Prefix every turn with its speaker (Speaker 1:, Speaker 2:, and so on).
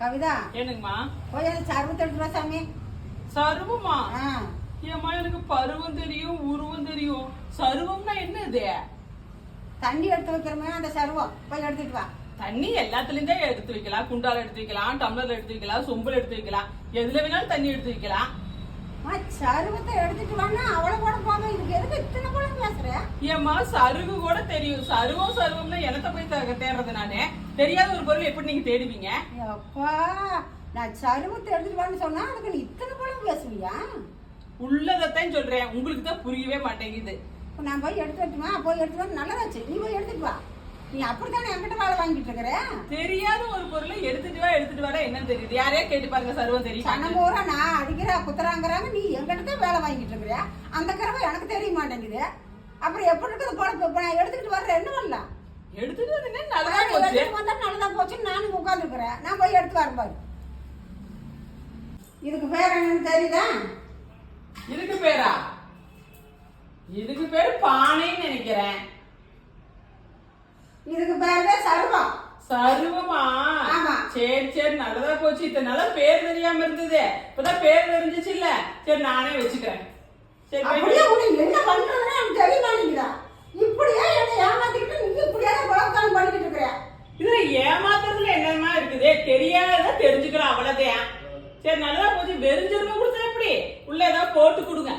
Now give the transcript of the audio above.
Speaker 1: கவிதா
Speaker 2: என்னங்கம்மா?
Speaker 1: போய் அந்த சர்வத்தை எடுத்துருவா சாமி.
Speaker 2: சருவமா?
Speaker 1: ஆ.
Speaker 2: ஏம்மா எனக்கு பருவம் தெரியும் உருவம் தெரியும். சருவம்னா என்னது?
Speaker 1: தண்ணி எடுத்து வைக்கிறோமே அந்த சர்வம். போய் எடுத்துட்டு வா.
Speaker 2: தண்ணி எல்லாத்துலயும் தான் எடுத்து வைக்கலாம். குண்டால எடுத்து வைக்கலாம் டம்ளர்ல எடுத்து வைக்கலாம் சொம்புல எடுத்து வைக்கலாம். எதுல வேணாலும் தண்ணி எடுத்து வைக்கலாம்.
Speaker 1: சர்வத்தை எடுத்துட்டு வான்னா அவளை கூட இத்தனை கூட
Speaker 2: ஏம்மா சருகு கூட தெரியும். சருவம் சருவம்னா என்னத்த போய் தேடுறது நானு? தெரியாத ஒரு பொருள் எப்படி நீங்க தேடுவீங்க?
Speaker 1: அப்பா நான் எடுத்துட்டு வான்னு சொன்னா அதுக்கு நீ இத்தனை கூட பேசுவியா?
Speaker 2: உள்ளதைத்தான் சொல்றேன். உங்களுக்கு தான் புரியவே மாட்டேங்குது.
Speaker 1: நான் போய் எடுத்து வரட்டுமா போய் எடுத்து வர நல்லதாச்சு நீ போய் எடுத்துட்டு வா. நீ அப்படித்தானே என்கிட்ட வேலை வாங்கிட்டு இருக்கிற?
Speaker 2: தெரியாத ஒரு பொருளை எடுத்துட்டு வா எடுத்துட்டு வர என்னன்னு தெரியுது. யாரையா கேட்டு பாருங்க சருவம் தெரியுமா?
Speaker 1: சனம் பூரா நான் அடிக்கிற குத்துறாங்கிறாங்க நீ என்கிட்ட தான் வேலை வாங்கிட்டு இருக்கிற? அந்த கறவை எனக்கு தெரிய மாட்டேங்குது. அப்புறம் எப்படி இருக்குது பொழப்பு இப்ப நான் எடுத்துக்கிட்டு வர்றேன் என்ன பண்ணலாம்
Speaker 2: எடுத்துட்டு வந்து நல்லா
Speaker 1: எடுத்துட்டு வந்தா நல்லதா போச்சுன்னு நானும் உட்காந்துருக்கிறேன் நான் போய் எடுத்து வரேன் பாரு. இதுக்கு பேர் என்னன்னு தெரியுதா?
Speaker 2: இதுக்கு பேரா? இதுக்கு பேரு பானைன்னு நினைக்கிறேன்.
Speaker 1: இதுக்கு பேர் சர்வம்.
Speaker 2: சருவமா?
Speaker 1: ஆமா.
Speaker 2: சரி சரி நல்லதா போச்சு. இத்தனை நாளா பேர் தெரியாம இருந்தது. இப்பதான் பேர் தெரிஞ்சிச்சு இல்ல சரி நானே வச்சுக்கிறேன் சரி
Speaker 1: அப்படியே
Speaker 2: போயிட்டு-
Speaker 1: உனக்கு என்ன பண்றதுன்னு எனக்கு தெரிய மாட்டேங்குதா இப்படியே என்னை ஏமாத்திக்கிட்டு நீ இப்படியே குழப்பம் பண்ணிக்கிட்டு இருக்கிற
Speaker 2: இதுல ஏமாத்துறதுல என்னமா இருக்குது தெரியாத தெரிஞ்சுக்கலாம் அவ்வளவுதான். சரி நல்லா கொஞ்சம் வெறிஞ்சிருங்க கொடுத்தா எப்படி உள்ள ஏதாவது போட்டு கொடுங்க.